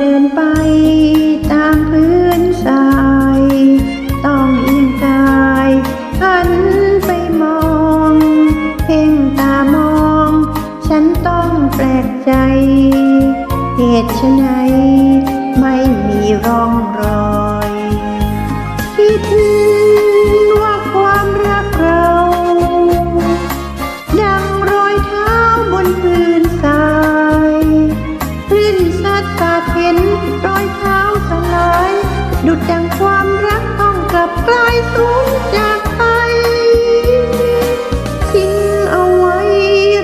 เดินไปตามพื้นทราย ต้องเอียงกายหันไปมอง เพ่งตามอง ฉันต้องแปลกใจ เหตุไฉนไม่มีร่องรอย ทิ้งเอาไว้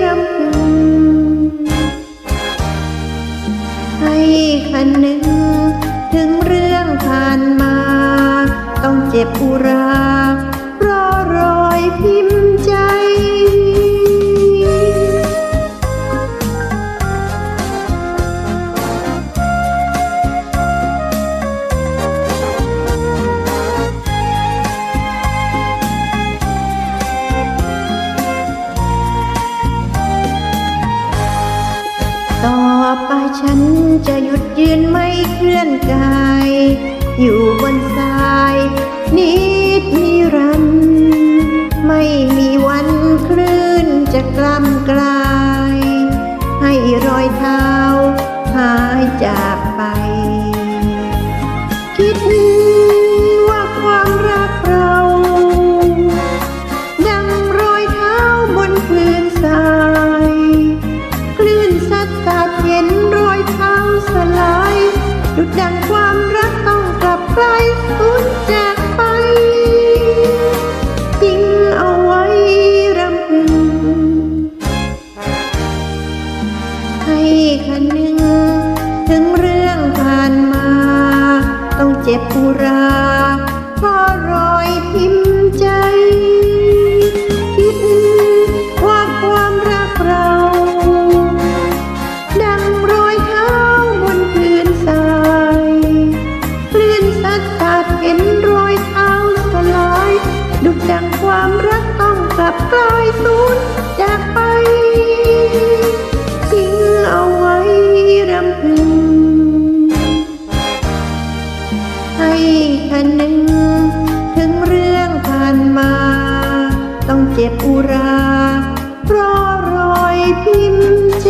รำพึง ให้คนหนึ่ง ถึงเรื่องผ่านมา ต้องเจ็บอุรา ต่อไปฉันจะหยุดยืนไม่เคลื่อนกาย อยู่บนทรายนิดนิรันไม่มีวันคลื่นจะกล้ำกลา บปุราพ่อรอยพิมพ์ใจ คิดความความรักเรา ดังรอยเท้าบนพื้นทรายคลื่นสัดตาดเห็นรอยเท้าสลาย ดุดดังความรักต้องกลับกลายสูญ ให้คันหนึ่ง ถึงเรื่องผ่านมา ต้องเจ็บอุรา เพราะรอยพิมพ์ใจ